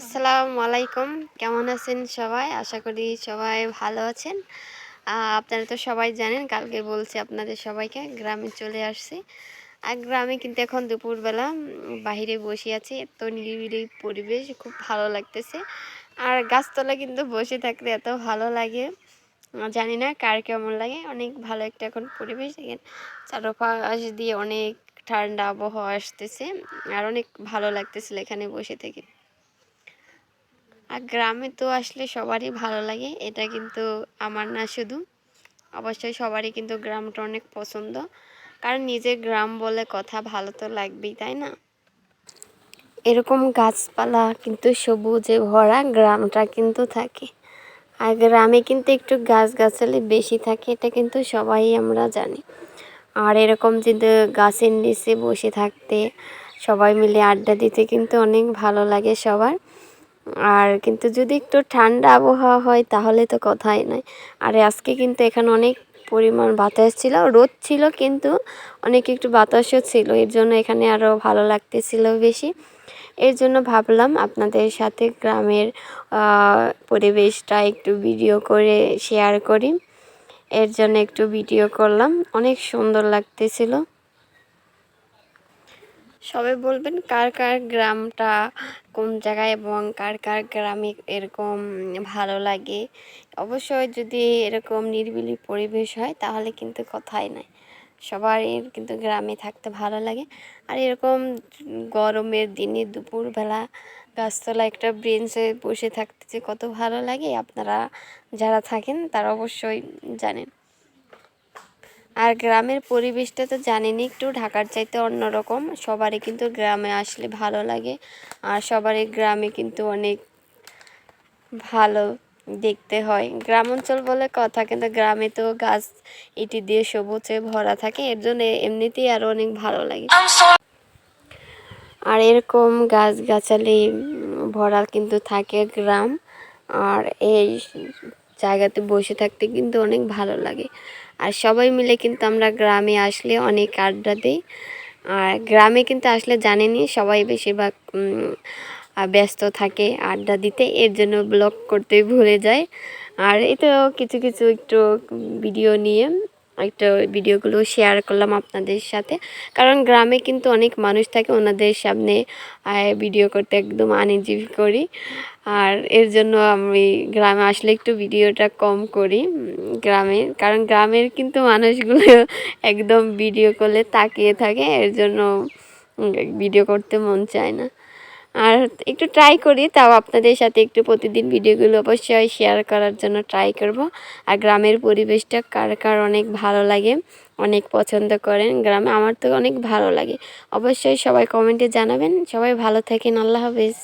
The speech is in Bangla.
আসসালামু আলাইকুম। কেমন আছেন সবাই? আশা করি সবাই ভালো আছেন। আপনারা তো সবাই জানেন, কালকে বলছি আপনাদের সবাইকে, গ্রামে চলে আসছি। আর গ্রামে কিন্তু এখন দুপুরবেলা বাহিরে বসে আছি। এত নিরিবিলি পরিবেশ, খুব ভালো লাগতেছে। আর গাছতলা কিন্তু বসে থাকতে এত ভালো লাগে। জানি না কার কেমন লাগে। অনেক ভালো একটা এখন পরিবেশ। দেখেন, চারপাশ দিয়ে অনেক ঠান্ডা আবহাওয়া আসতেছে। আর অনেক ভালো লাগতেছিল এখানে বসে থেকে। আর গ্রামে তো আসলে সবারই ভালো লাগে, এটা কিন্তু আমার না শুধু। অবশ্যই সবারই কিন্তু গ্রামটা অনেক পছন্দ। কারণ নিজের গ্রাম বলে কথা ভালো তো লাগবেই, তাই না? এরকম গাছপালা কিন্তু সবুজে ভরা গ্রামটা কিন্তু থাকে। আর গ্রামে কিন্তু একটু গাছগাছালি বেশি থাকে, এটা কিন্তু সবাই আমরা জানি। আর এরকম কিন্তু গাছের নিচে বসে থাকতে সবাই মিলে আড্ডা দিতে কিন্তু অনেক ভালো লাগে সবার। আর কিন্তু যদি একটু ঠান্ডা আবহাওয়া হয়, তাহলে তো কথাই নয় আর আজকে কিন্তু এখানে অনেক পরিমাণ বাতাস ছিল, রোদ ছিল কিন্তু অনেক একটু বাতাসও ছিল। এর জন্য এখানে আরও ভালো লাগতেছিল বেশি। এর জন্য ভাবলাম আপনাদের সাথে গ্রামের পরিবেশটা একটু ভিডিও করে শেয়ার করি। এর জন্য একটু ভিডিও করলাম। অনেক সুন্দর লাগতেছিল। সবাই বলবেন কার কার গ্রামটা কোন জায়গায় এবং কার কার গ্রামে এরকম ভালো লাগে। অবশ্যই যদি এরকম নিরিবিলি পরিবেশ হয়, তাহলে কিন্তু কথাই নাই। সবারই কিন্তু গ্রামে থাকতে ভালো লাগে। আর এরকম গরমের দিনে দুপুরবেলা গাছতলা একটা ব্রেঞ্চে বসে থাকতে যে কত ভালো লাগে, আপনারা যারা থাকেন তারা অবশ্যই জানেন। আর গ্রামের পরিবেশটা তো জানেনই, একটু ঢাকার চাইতে অন্যরকম। সবারই কিন্তু গ্রামে আসলে ভালো লাগে, আর সবারই গ্রামে কিন্তু অনেক ভালো দেখতে হয়। গ্রাম অঞ্চল বলে কথা, কিন্তু গ্রামে তো গাছ ইটি দিয়ে সবুজে ভরা থাকে, এর জন্য এমনিতেই আরও অনেক ভালো লাগে। আর এরকম গাছগাছালি ভরা কিন্তু থাকে গ্রাম, আর এই জায়গাতে বসে থাকতে কিন্তু অনেক ভালো লাগে। আর সবাই মিলে কিন্তু আমরা গ্রামে আসলে অনেক আড্ডা দিই। আর গ্রামে কিন্তু আসলে জানেনই সবাই বেশিরভাগ ব্যস্ত থাকে আড্ডা দিতে, এর জন্য ব্লগ করতে ভুলে যায়। আর এতেও কিছু কিছু একটু ভিডিও নিয়ে একটু ভিডিওগুলো শেয়ার করলাম আপনাদের সাথে। কারণ গ্রামে কিন্তু অনেক মানুষ থাকে ওনাদের সামনে ভিডিও করতে একদম আনইজি করি। আর এর জন্য আমি গ্রামে আসলে একটু ভিডিওটা কম করি গ্রামে। কারণ গ্রামের কিন্তু মানুষগুলো একদম ভিডিও করলে তাকিয়ে থাকে, এর জন্য ভিডিও করতে মন চায় না। আর একটু ট্রাই করি, তাও আপনাদের সাথে একটু প্রতিদিন ভিডিওগুলো অবশ্যই শেয়ার করার জন্য ট্রাই করব। আর গ্রামের পরিবেশটা কার কার অনেক ভালো লাগে, অনেক পছন্দ করেন গ্রামে, আমার তো অনেক ভালো লাগে। অবশ্যই সবাই কমেন্টে জানাবেন। সবাই ভালো থাকেন, আল্লাহ হাফেজ।